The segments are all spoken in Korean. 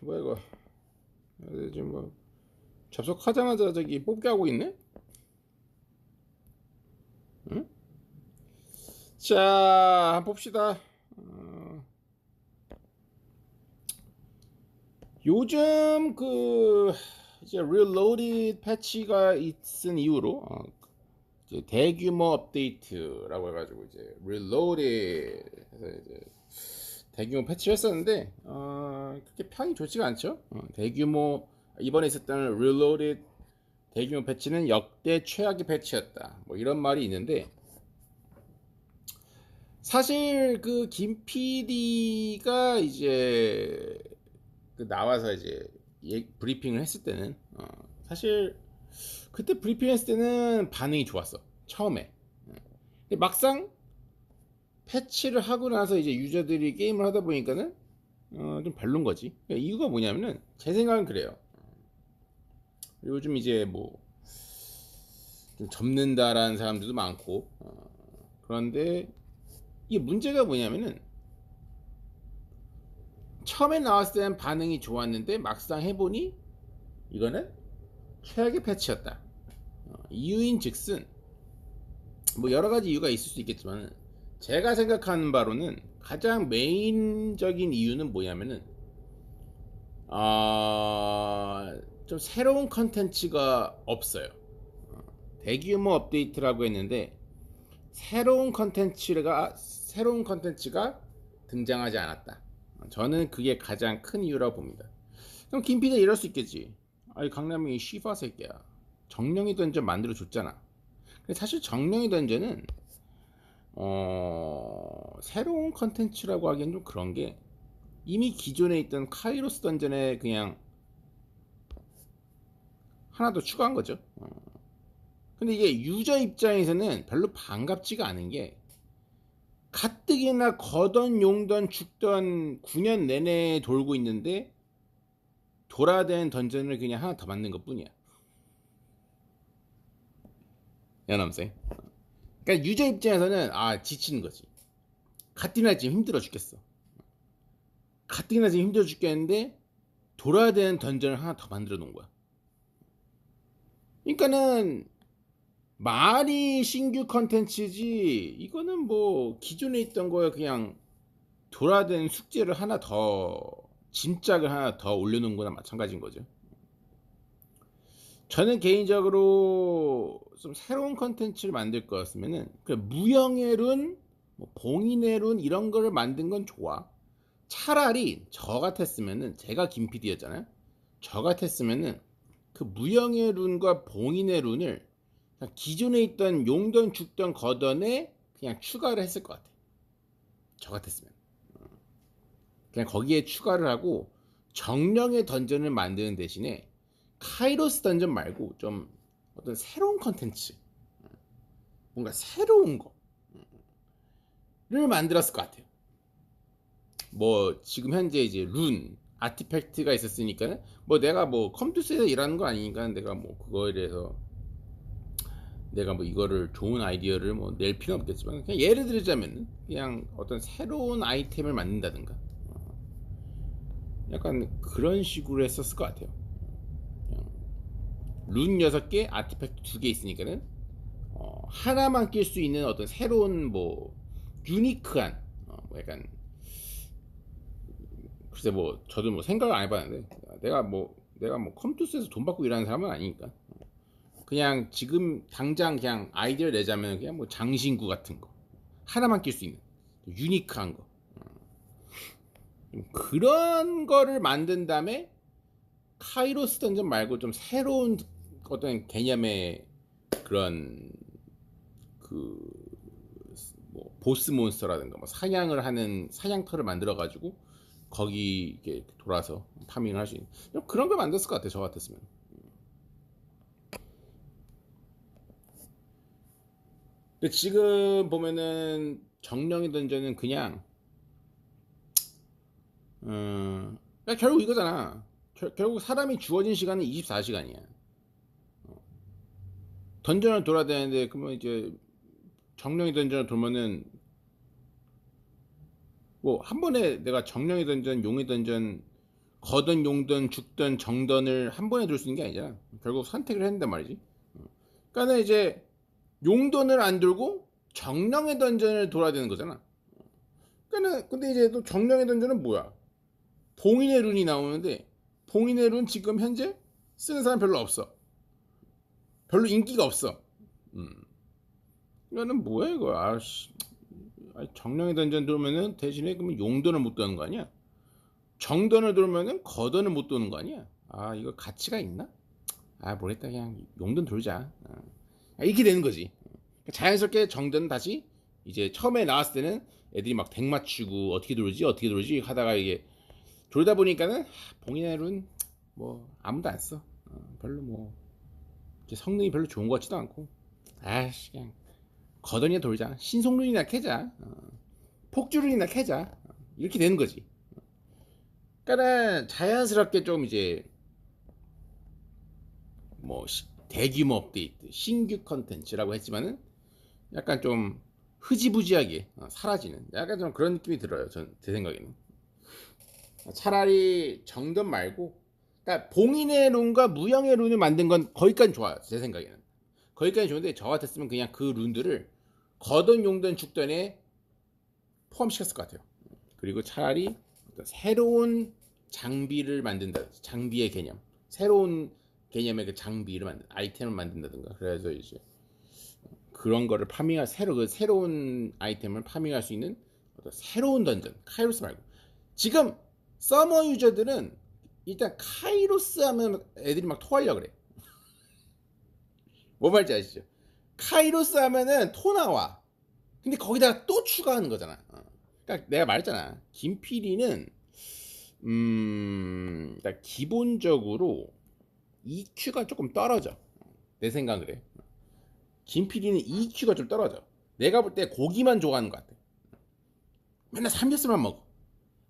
뭐야 이거 아, 지금 뭐 접속하자마자 저기 뽑기 하고 있네? 응? 자, 봅시다. 어, 요즘 그 이제 Reloaded 패치가 있은 이후로 어, 이제 대규모 업데이트라고 해가지고 이제 Reloaded 해서 이제 대규모 패치를 했었는데 어, 그렇게 평이 좋지가 않죠. 어, 대규모 이번에 있었던 Reloaded 대규모 패치는 역대 최악의 패치였다. 뭐 이런 말이 있는데 사실 그 김 PD가 이제 그 나와서 이제 예- 브리핑을 했을 때는 어, 사실 그때 브리핑 했을 때는 반응이 좋았어 처음에 근데 막상 패치를 하고 나서 이제 유저들이 게임을 하다 보니까는 어, 좀 별론 거지 그러니까 이유가 뭐냐면은 제 생각은 그래요 요즘 이제 뭐 좀 접는다라는 사람들도 많고 어, 그런데 이게 문제가 뭐냐면은 처음에 나왔을 때는 반응이 좋았는데 막상 해보니 이거는 최악의 패치였다. 어, 이유인 즉슨 뭐 여러 가지 이유가 있을 수 있겠지만 제가 생각하는 바로는 가장 메인적인 이유는 뭐냐면은 아, 좀 새로운 컨텐츠가 없어요. 어, 대규모 업데이트라고 했는데 새로운 컨텐츠가 새로운 컨텐츠가 등장하지 않았다. 저는 그게 가장 큰 이유라고 봅니다. 그럼 김PD 이럴 수 있겠지. 아이 강남이 쉬파 새끼야. 정령이 던전 만들어 줬잖아. 사실 정령이 던전은 어 새로운 컨텐츠라고 하기엔 좀 그런 게 이미 기존에 있던 카이로스 던전에 그냥 하나 더 추가한 거죠. 어. 근데 이게 유저 입장에서는 별로 반갑지가 않은 게 가뜩이나 거던 용던 죽던 9년 내내 돌고 있는데 돌아야 던전을 그냥 하나 더 만든 것 뿐이야. 야 남생. 그러니까 유저 입장에서는 아 지치는 거지. 가뜩이나 지금 힘들어 죽겠어. 가뜩이나 지금 힘들어 죽겠는데 돌아야 되는 던전을 하나 더 만들어 놓은 거야. 그러니까는 말이 신규 컨텐츠지 이거는 뭐 기존에 있던 거에 그냥 돌아야 숙제를 하나 더 짐짝을 하나 더 올려놓은 거나 마찬가지인 거죠. 저는 개인적으로 좀 새로운 컨텐츠를 만들 거였으면은 그 무형의 룬, 뭐 봉인의 룬 이런 거를 만든 건 좋아. 차라리 저 같았으면은 제가 김 PD였잖아요. 저 같았으면은 그 무형의 룬과 봉인의 룬을 기존에 있던 용던 죽던 거던에 그냥 추가를 했을 것 같아. 저 같았으면. 그냥 거기에 추가를 하고 정령의 던전을 만드는 대신에 카이로스 던전 말고 좀 어떤 새로운 컨텐츠 뭔가 새로운 거를 만들었을 것 같아요. 뭐 지금 현재 이제 룬 아티팩트가 있었으니까는 뭐 내가 뭐 컴퓨터에서 일하는 거 아니니까 내가 뭐 그거에 대해서 내가 뭐 이거를 좋은 아이디어를 뭐 낼 필요는 없겠지만 그냥 예를 들자면 그냥 어떤 새로운 아이템을 만든다든가 어, 약간 그런 식으로 했었을 것 같아요. 룬 6개, 아티팩트 2개 있으니까는 어, 하나만 낄 수 있는 어떤 새로운 뭐 유니크한 어, 뭐 약간 글쎄 뭐 저도 뭐 생각을 안 해봤는데 내가 뭐 내가 뭐 컴퓨터에서 돈 받고 일하는 사람은 아니니까. 그냥 지금 당장 그냥 아이디어 내자면 그냥 뭐 장신구 같은 거 하나만 낄 수 있는 유니크한 거. 좀 그런 거를 만든 다음에 카이로스 던전 말고 좀 새로운 어떤 개념의 그런 그 뭐 보스 몬스터라든가 뭐 사냥을 하는 사냥터를 만들어 가지고 거기 이렇게 돌아서 파밍을 할 수 있는 그런 걸 만들었을 것 같아 저 같았으면. 근데 지금 보면은 정령의 던전은 그냥 음, 결국 이거잖아. 결, 결국 사람이 주어진 시간은 24시간이야 던전을 돌아야 되는데 그러면 이제 정령의 던전을 돌면은 뭐 한 번에 내가 정령의 던전, 용의 던전, 거든 용든 죽든 정던을 한 번에 둘수 있는 게 아니잖아. 결국 선택을 했는단 말이지. 그러니까 이제 용돈을 안 들고 정령의 던전을 돌아야 되는 거잖아. 그러니까 근데 이제 또 정령의 던전은 뭐야? 봉인의 룬이 나오는데 봉인의 룬 지금 현재 쓰는 사람 별로 없어. 별로 인기가 없어. 음. 이거는 뭐야 이거? 아씨. 정령의 던전 들어오면은 대신에 그러면 용돈을 못 도는 거 아니야? 정돈을 돌면은 거돈을 못 도는 거 아니야? 아 이거 가치가 있나? 아 모르겠다 그냥 용돈 돌자. 아, 이렇게 되는 거지. 자연스럽게 정돈 다시 이제 처음에 나왔을 때는 애들이 막덱 맞추고 어떻게 돌지 어떻게 돌지 하다가 이게 돌다 보니까는 봉인의 룬뭐 아무도 안 써. 어, 별로 뭐 성능이 별로 좋은 것 같지도 않고. 아씨 그냥 거던이나 돌자. 신속룬이나 캐자. 어, 폭주룬이나 캐자. 어, 이렇게 되는 거지. 그러니까는 자연스럽게 좀 이제 뭐 대규모 업데이트, 신규 컨텐츠라고 했지만은 약간 좀 흐지부지하게 어, 사라지는 약간 좀 그런 느낌이 들어요. 전 제 생각에는. 차라리 정전 말고 그러니까 봉인의 룬과 무형의 룬을 만든 건 거기까지 좋아요. 제 생각에는 거기까지 좋은데 저 같았으면 그냥 그 룬들을 거든 용든 죽던에 포함시켰을 것 같아요. 그리고 차라리 새로운 장비를 만든다. 장비의 개념. 새로운 개념의 그 장비를 만든 아이템을 만든다든가. 그래서 이제 그런 거를 파밍할 새로 그 새로운 아이템을 파밍할 수 있는 새로운 던전. 카이로스 말고. 지금 서머 유저들은 일단 카이로스 하면 애들이 막 토하려 그래. 뭐 말인지 아시죠? 카이로스 하면은 토 나와. 근데 거기다가 또 추가하는 거잖아. 어. 그러니까 내가 말했잖아. 김필이는 음, 그러니까 기본적으로 EQ가 조금 떨어져. 내 생각은 그래. 김필이는 EQ가 좀 떨어져. 내가 볼 때 고기만 좋아하는 것 같아. 맨날 삼겹살만 먹어.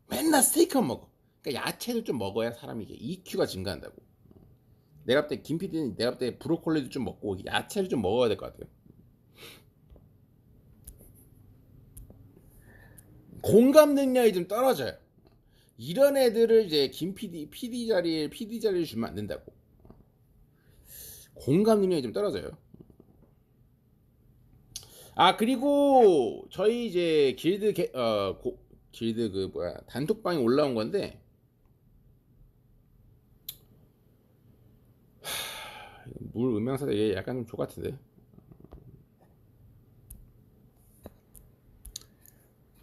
맨날 스테이크만 먹어. 그러니까 야채를 좀 먹어야 사람이 EQ가 증가한다고. 내가 볼때 김PD는 내가 볼때 브로콜리도 좀 먹고 야채를 좀 먹어야 될 것 같아요. 공감 능력이 좀 떨어져요. 이런 애들을 이제 김 PD, PD 자리에 PD 자리를 주면 안 된다고. 공감 능력이 좀 떨어져요. 아 그리고 저희 이제 길드 게, 어 고, 길드 그 뭐야 단톡방에 올라온 건데 물 음향사다 얘 약간 좀 족같은데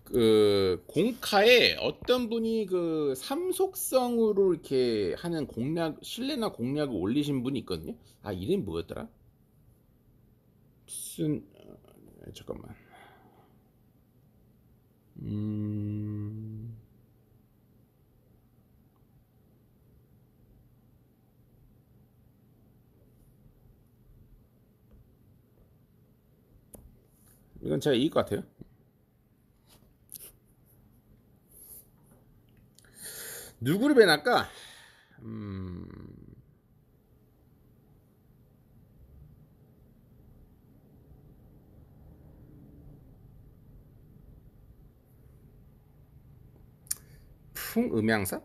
그 공카에 어떤 분이 그 삼속성으로 이렇게 하는 공략 신뢰나 공략을 올리신 분이 있거든요. 아 이름 뭐였더라? 무슨 어, 잠깐만. 음. 이건 제가 이길 것 같아요. 누구를 배날까? 음... 풍음향사?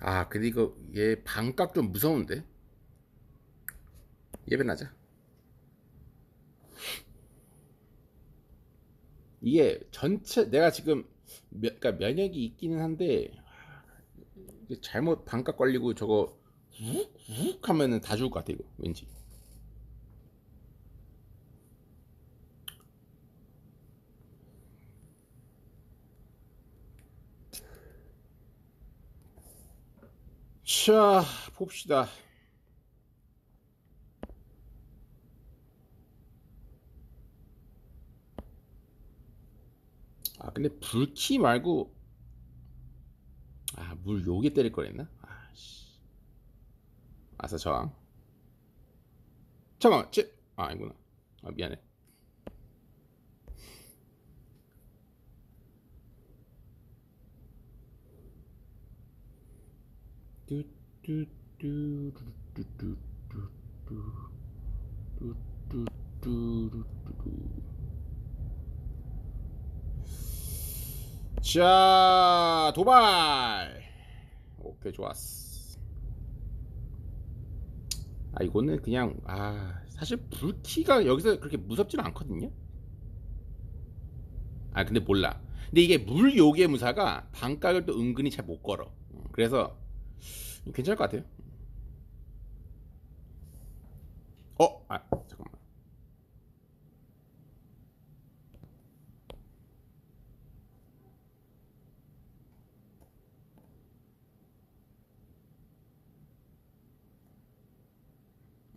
아, 근데 이거 얘 반값 좀 무서운데? 예배 나자. 이게 전체 내가 지금 면, 그러니까 면역이 있기는 한데 잘못 반값 걸리고 저거 훅훅 하면은 다 죽을 것 같아 이거 왠지 자 봅시다. 아 근데 불키 말고 아 물 요게 때릴 거랬나? 아 씨. 아싸 저항. 잠깐만 제... 아 아니구나. 아 미안해 뚜뚜뚜 자 도발 오케이 좋았어 아 이거는 그냥 아 사실 불키가 여기서 그렇게 무섭지는 않거든요 아 근데 몰라 근데 이게 물 요괴 무사가 반각을 또 은근히 잘 못 걸어 어, 그래서 괜찮을 것 같아요 어? 아 잠깐만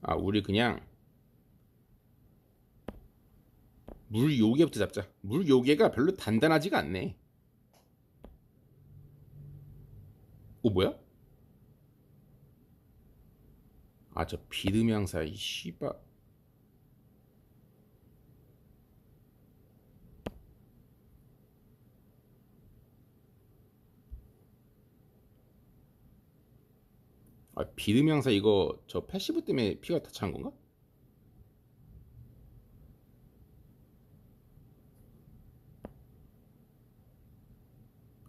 아 우리 그냥 물 요괴부터 잡자 물 요괴가 별로 단단하지가 않네 오 뭐야? 아 저 비듬양사 이 씨바 아 비듬양사 이거 저 패시브 때문에 피가 다 찬 건가?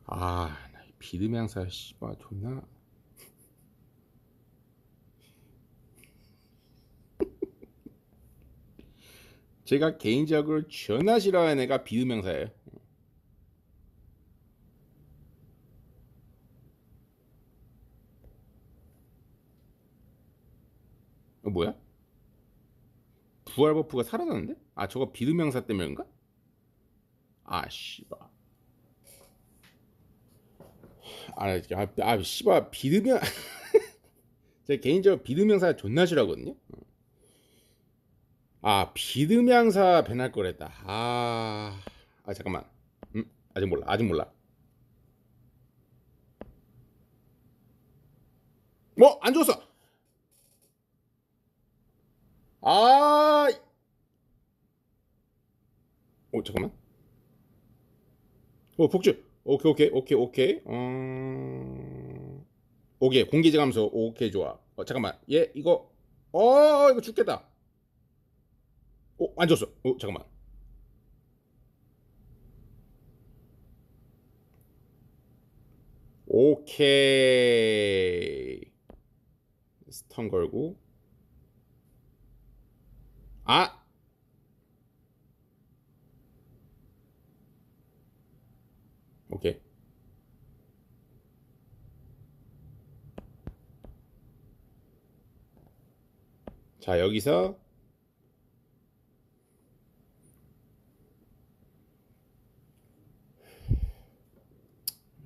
아, 나 비듬양사 씨발 존나 제가 개인적으로 존나 싫어하는 애가 비듬양사예요. 어, 뭐야? 부활 버프가 사라졌는데? 아, 저거 비듬양사 때문인가? 아, 씨발. 아, 아, 아 씨발 비듬양 제 개인적으로 비듬양사 존나 싫어하거든요. 아, 비듬양사 배날 거랬다. 아, 아 잠깐만. 음, 아직 몰라. 아직 몰라. 뭐, 안 줬어. 아, 오 잠깐만. 오 폭주. 오케이 오케이 오케이 오케이. 음... 오케이 공기제 감소. 오케이 좋아. 어, 잠깐만. 얘 이거 어 이거 죽겠다. 오안 줬어. 오 잠깐만. 오케이. 스턴 걸고. 아 오케이. 자, 여기서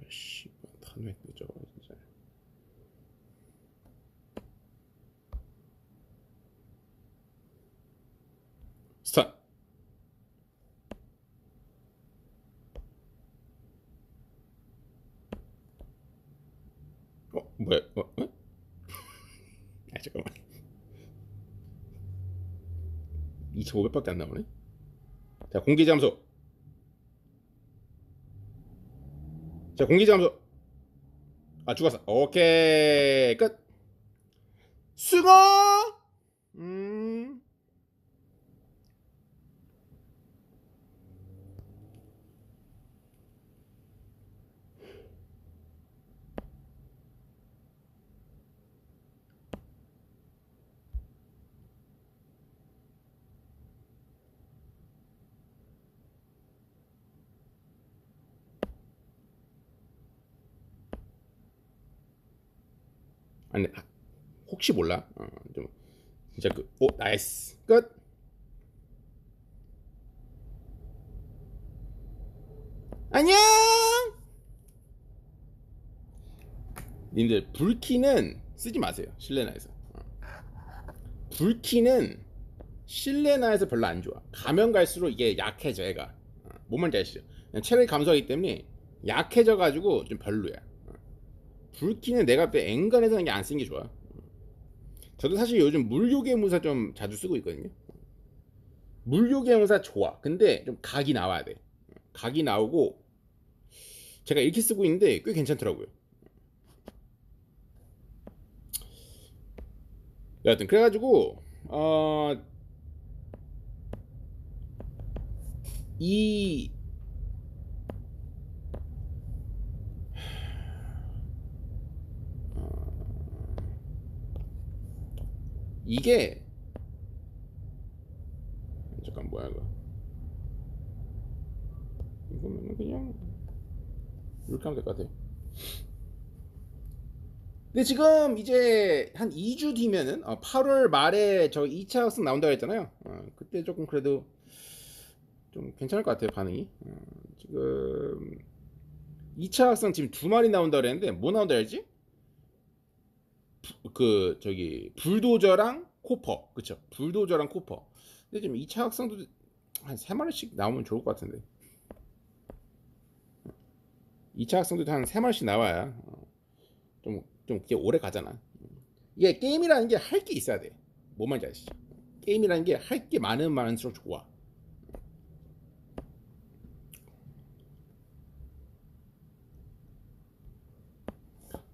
씨, 탄왜 늦어, 진짜. 스탑. 어, 뭐야? 어? 어? 아, 잠깐만. 2,500밖에 안 나오네. 자, 공기 잠수. 자, 공기 잠수. 아, 죽었어. 오케이. 끝. 수고! 음. 아니, 아, 혹시 몰라. 어, 좀 진짜 그, 오, 나이스. 끝. 안녕. 님들 불키는 쓰지 마세요. 실내나에서. 어. 불키는 실내나에서 별로 안 좋아. 가면 갈수록 이게 약해져, 애가. 말인지 아시죠? 그냥 체력이 감소하기 때문에 약해져 가지고 좀 별로야. 어. 불키는 내가 볼때 엔간에서는 안 쓰는 게 좋아. 저도 사실 요즘 물요괴 무사 좀 자주 쓰고 있거든요. 물요괴 무사 좋아. 근데 좀 각이 나와야 돼. 각이 나오고 제가 이렇게 쓰고 있는데 꽤 괜찮더라고요. 여하튼 그래가지고 어. 이 이게 잠깐 뭐야 이거? 이거면 그냥 이렇게 하면 될 것 같아. 근데 지금 이제 한 2주 뒤면은 어, 8월 말에 저 2차 학생 나온다고 했잖아요. 어, 그때 조금 그래도 좀 괜찮을 것 같아요 반응이. 어, 지금 2차 학생 지금 두 마리 나온다 그랬는데 뭐 나온다 했지? 그 저기 불도저랑 코퍼. 그쵸? 불도저랑 코퍼. 근데 지금 2차 학생도 한 3마리씩 나오면 좋을 것 같은데. 2차 학생도 한 3마리씩 나와야 좀, 좀 그게 오래 가잖아. 이게 게임이라는 게 할 게 있어야 돼뭐 말인지 아시죠? 게임이라는 게 할 게 많으면 많을수록 좋아.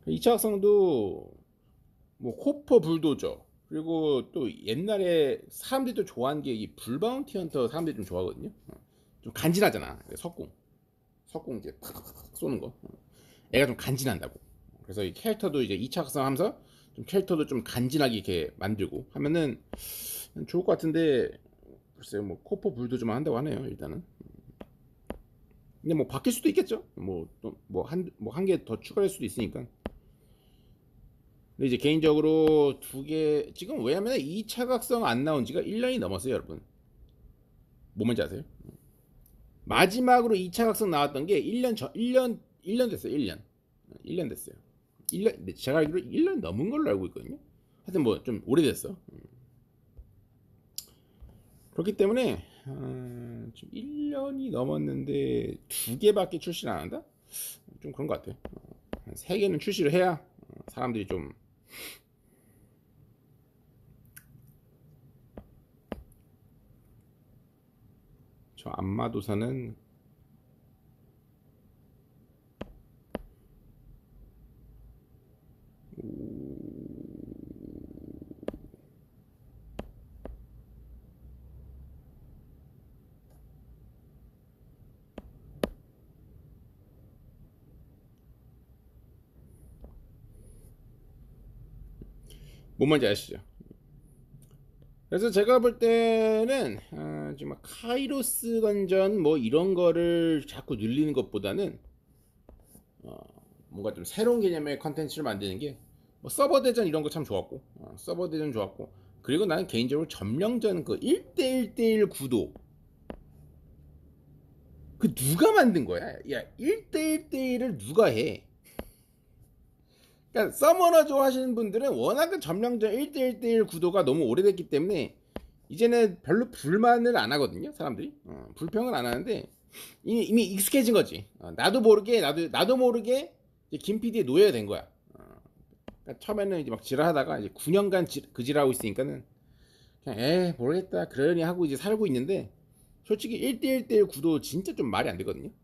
2차 학생도 뭐 코퍼 불도저 그리고 또 옛날에 사람들이 또 좋아하는 게이 불바운티 헌터 사람들이 좀 좋아하거든요. 어. 좀 간지나잖아. 석궁. 석궁 이제 팍팍팍 쏘는 거. 어. 애가 좀 간지난다고. 그래서 이 캐릭터도 이제 2차 학생하면서 좀 캐릭터도 좀 간지나게 이렇게 만들고 하면은 좋을 것 같은데 글쎄요 뭐 코퍼 불도저만 한다고 하네요 일단은. 근데 뭐 바뀔 수도 있겠죠. 뭐 또 뭐 한 뭐 한 개 더 추가할 수도 있으니까. 근데 이제 개인적으로 두 개 지금 왜냐면 2차 각성 안 나온 지가 1년이 넘었어요, 여러분. 뭐 뭔지 아세요? 마지막으로 2차 각성 나왔던 게 1년 전 1년 1년 됐어요. 1년. 1년 됐어요. 1년 제가 알기로 1년 넘은 걸로 알고 있거든요. 하여튼 뭐 좀 오래됐어. 그렇기 때문에 어, 지금 1년이 넘었는데 두 개밖에 출시를 안 한다? 좀 그런 것 같아요. 세 개는 출시를 해야 사람들이 좀 저 안마도사는 뭔 말인지 아시죠? 그래서 제가 볼 때는 어, 지금 카이로스 던전 뭐 이런 거를 자꾸 늘리는 것보다는 어, 뭔가 좀 새로운 개념의 컨텐츠를 만드는 게 뭐 서버 대전 이런 거 참 좋았고 어, 서버 대전 좋았고 그리고 나는 개인적으로 점령전 그 1대1대1 구도 그 누가 만든 거야? 야 1대1대1을 누가 해? 그러니까 서머너 좋아하시는 분들은 워낙 그 점령전 1대1대1 구도가 너무 오래됐기 때문에 이제는 별로 불만을 안 하거든요 사람들이. 어, 불평을 안 하는데 이미, 이미 익숙해진 거지. 어, 나도 모르게 나도 나도 모르게 김 PD의 노예가 된 거야. 어, 그러니까 처음에는 이제 막 지랄하다가 이제 9년간 지, 그 지랄하고 있으니까는 그냥 에 모르겠다. 그러려니 하고 이제 살고 있는데 솔직히 1대1대1 구도 진짜 좀 말이 안 되거든요. 어.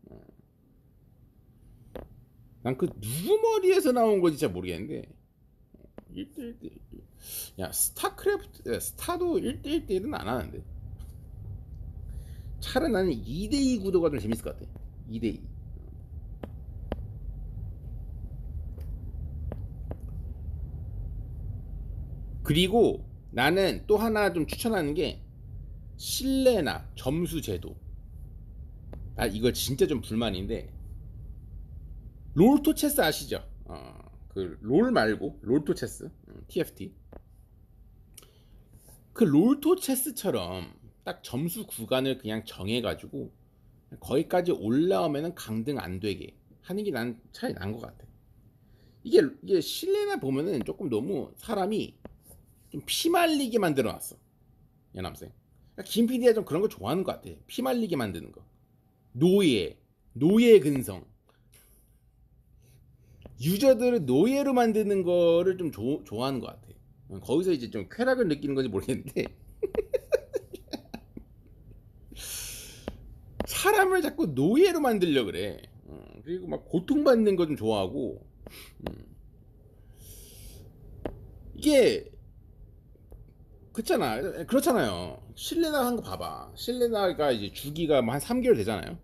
난 그 누구 머리에서 나온 건지 잘 모르겠는데. 1대1대1 야 스타크래프트 스타도 1대1대1은 안 하는데. 차라리 나는 2대2 구도가 좀 재밌을 것 같아. 2대2 그리고 나는 또 하나 좀 추천하는 게 신뢰나 점수 제도. 나 이걸 진짜 좀 불만인데 롤토 체스 아시죠? 어, 그 롤 말고 롤토 체스 TFT 음, 그 롤토 체스처럼 딱 점수 구간을 그냥 정해가지고 거기까지 올라오면은 강등 안 되게 하는 게 난 차라리 나은 것 같아. 이게 이게 실내나 보면은 조금 너무 사람이 좀 피말리게 만들어놨어 연남생. 그러니까 김 PD가 좀 그런 거 좋아하는 것 같아. 피말리게 만드는 거. 노예, 노예 근성. 유저들을 노예로 만드는 거를 좀 조, 좋아하는 것 같아. 거기서 이제 좀 쾌락을 느끼는 건지 모르겠는데 사람을 자꾸 노예로 만들려 그래. 어, 그리고 막 고통받는 거 좀 좋아하고 음. 이게 그렇잖아. 그렇잖아요. 실레나 한 거 봐봐. 실레나가 이제 주기가 뭐한 3개월 되잖아요.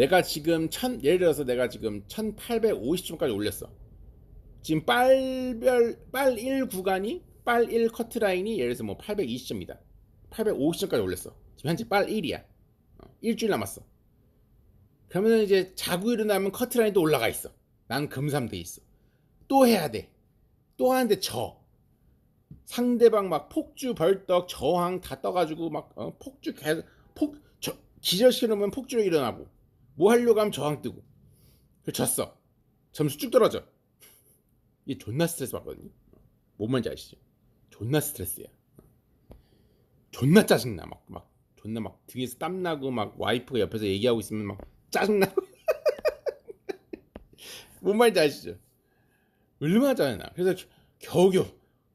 내가 지금 천 예를 들어서 내가 지금 1850점까지 올렸어. 지금 빨별 빨 1 구간이 빨 1 커트라인이 예를 들어서 뭐 820점이다. 850점까지 올렸어. 지금 현재 빨 1이야. 어, 일주일 남았어. 그러면 이제 자고 일어나면 커트라인이 또 올라가 있어. 난 금삼돼 있어. 또 해야 돼. 또 하는데 져. 상대방 막 폭주 벌떡 저항 다 떠가지고 막 어, 폭주 계속 폭 저, 기절시키려면 폭주로 일어나고 뭐 하려고 하면 저항 뜨고. 그 졌어. 점수 쭉 떨어져. 이게 존나 스트레스 받거든요. 뭔 말인지 아시죠? 존나 스트레스야. 존나 짜증나. 막 막 존나 막 등에서 땀 나고 막 와이프가 옆에서 얘기하고 있으면 막 짜증나고. 뭔 말인지 아시죠? 얼마나 짜증나. 그래서 겨우겨우.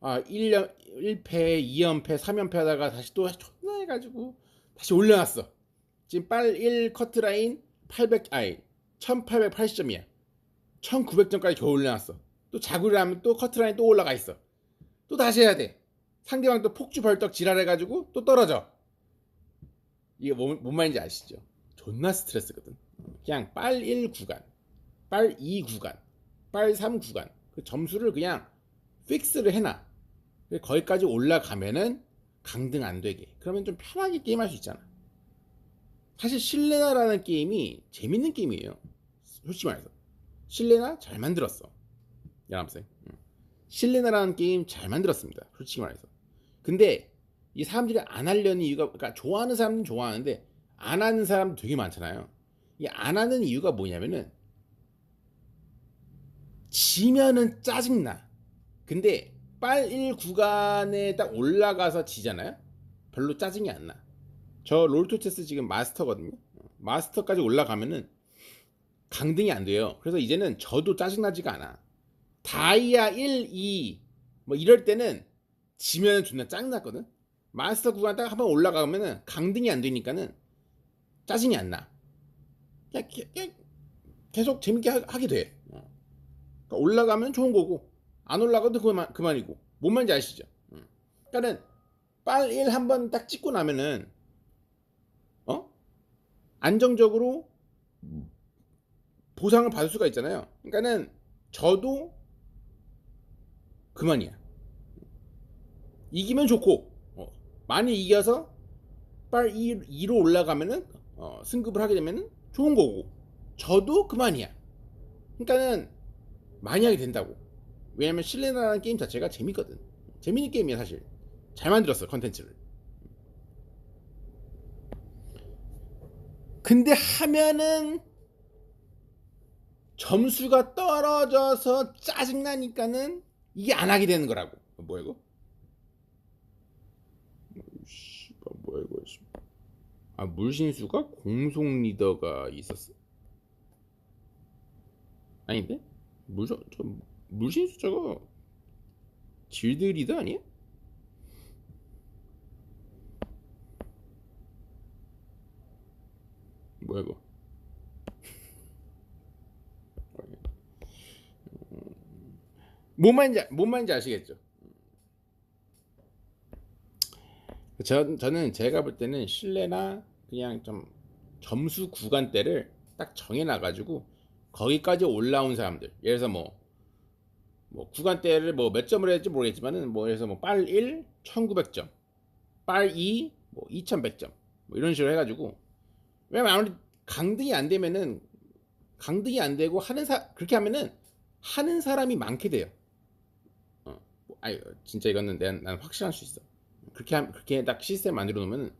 아 1년 1패, 2연패, 3연패 하다가 다시 또 존나 해가지고 다시 올려놨어. 지금 빨 1 커트라인 800 아이 1880점이야. 1900점까지 겨우 올려놨어. 또 자구를 하면 또 커트라인 또 올라가 있어. 또 다시 해야 돼. 상대방 또 폭주 벌떡 지랄해가지고 또 떨어져. 이게 뭔, 뭔 말인지 아시죠? 존나 스트레스거든. 그냥 빨 1 구간, 빨 2 구간, 빨 3 구간 그 점수를 그냥 픽스를 해놔. 거기까지 올라가면은 강등 안 되게. 그러면 좀 편하게 게임할 수 있잖아. 사실 실레나라는 게임이 재밌는 게임이에요. 솔직히 말해서. 실레나 잘 만들었어. 여러분생. 실레나라는 게임 잘 만들었습니다. 솔직히 말해서. 근데 이 사람들이 안 하려는 이유가 그러니까 좋아하는 사람은 좋아하는데 안 하는 사람도 되게 많잖아요. 이 안 하는 이유가 뭐냐면은 지면은 짜증나. 근데 빨 1 구간에 딱 올라가서 지잖아요. 별로 짜증이 안 나. 저 롤토체스 지금 마스터거든요. 마스터까지 올라가면은 강등이 안 돼요. 그래서 이제는 저도 짜증나지가 않아. 다이아 1, 2, 뭐 이럴 때는 지면은 존나 짜증났거든. 마스터 구간 딱 한 번 올라가면은 강등이 안 되니까는 짜증이 안 나. 그냥, 그냥 계속 재밌게 하, 게 돼. 그러니까 올라가면 좋은 거고 안 올라가도 그만, 그만이고. 뭔 말인지 아시죠? 그러니까는 빨 1 한 번 딱 찍고 나면은 어? 안정적으로 보상을 받을 수가 있잖아요. 그러니까는 저도 그만이야. 이기면 좋고 어, 많이 이겨서 빨 2, 2로 올라가면은 어, 승급을 하게 되면 좋은 거고 저도 그만이야. 그러니까는 많이 하게 된다고. 왜냐면 실내나라는 게임 자체가 재밌거든. 재밌는 게임이야 사실. 잘 만들었어 컨텐츠를. 근데 하면은 점수가 떨어져서 짜증나니까는 이게 안 하게 되는 거라고. 뭐야 이거? 뭐야 이거? 아 물신수가 공속 리더가 있었어? 아닌데? 물저 저 물신수 저거 질드 리더 아니야? 뭐야 이거? 뭔 말인지 뭔 말인지 아시겠죠? 저, 저는 제가 볼 때는 실내나 그냥 좀 점수 구간대를 딱 정해놔가지고 거기까지 올라온 사람들 예를 들어서 뭐, 뭐 구간대를 뭐 몇 점을 했지 모르겠지만은 뭐 예를 들어서 뭐빨 1, 1900점 빨 2, 뭐 2100점 뭐 이런 식으로 해가지고 왜냐면 아무리 강등이 안 되면은 강등이 안 되고 하는 사 그렇게 하면은 하는 사람이 많게 돼요. 어, 뭐, 아니 진짜 이거는 난, 난 확실할 수 있어. 그렇게 하, 그렇게 딱 시스템 만들어 놓으면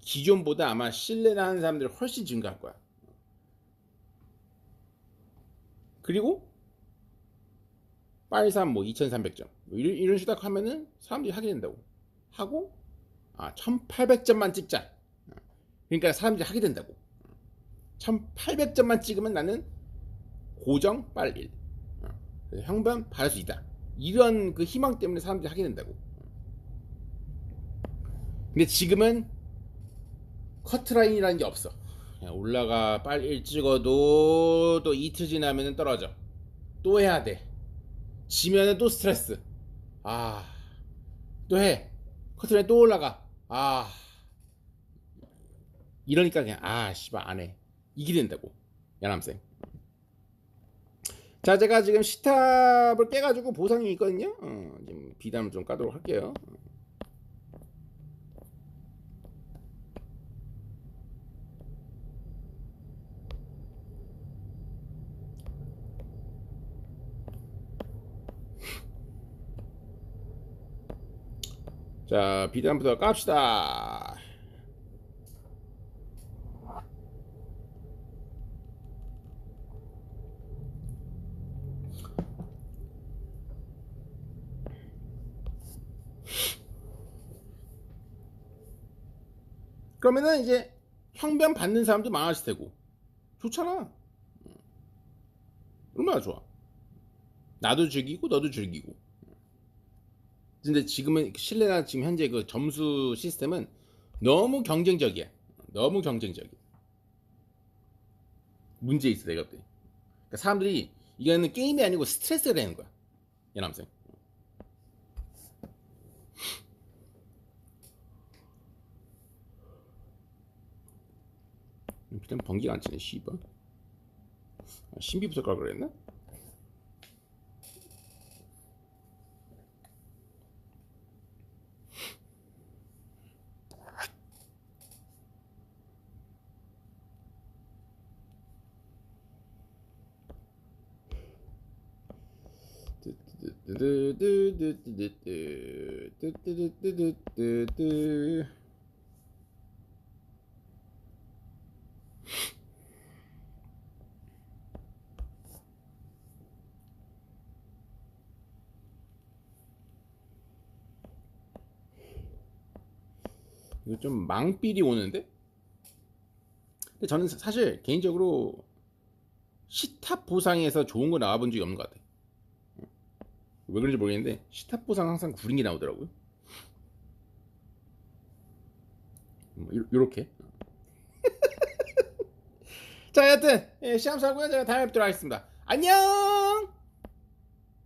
기존보다 아마 신뢰나 하는 사람들이 훨씬 증가할 거야. 그리고 빨삼 뭐 2,300점 뭐 이런, 이런 식으로 하면은 사람들이 하게 된다고 하고 아 1,800점만 찍자. 그러니까 사람들이 하게 된다고. 1800점만 찍으면 나는 고정 빨1 형변 받을 수 있다. 이런 그 희망 때문에 사람들이 하게 된다고. 근데 지금은 커트라인이라는 게 없어. 올라가 빨리 찍어도 또 이틀 지나면 떨어져. 또 해야 돼. 지면은 또 스트레스. 아 또 해. 커트라인 또 올라가. 아. 이러니까 그냥 아 씨발 안 해. 이게 된다고. 야남생. 자 제가 지금 시탑을 깨가지고 보상이 있거든요. 어, 지금 비담을 좀 까도록 할게요. 자 비담부터 깝시다. 그러면은 이제 형변 받는 사람도 많아질 테고 좋잖아. 얼마나 좋아. 나도 즐기고 너도 즐기고. 근데 지금은 실내나 지금 현재 그 점수 시스템은 너무 경쟁적이야. 너무 경쟁적이야. 문제 있어 내가 볼 때. 그러니까 사람들이 이거는 게임이 아니고 스트레스가 되는 거야. 연남생. 일단 번개가 안 치네 씨발 아, 신비부터 깔 그랬나? 이거 좀 망삘이 오는데? 근데 저는 사- 사실 개인적으로 시탑 보상에서 좋은 거 나와본 적이 없는 것 같아. 왜 그런지 모르겠는데 시탑 보상 항상 구린 게 나오더라고요. 뭐 요- 요렇게. 자, 여튼 예, 시험 사고요. 제가 다음에 뵙도록 하겠습니다. 안녕.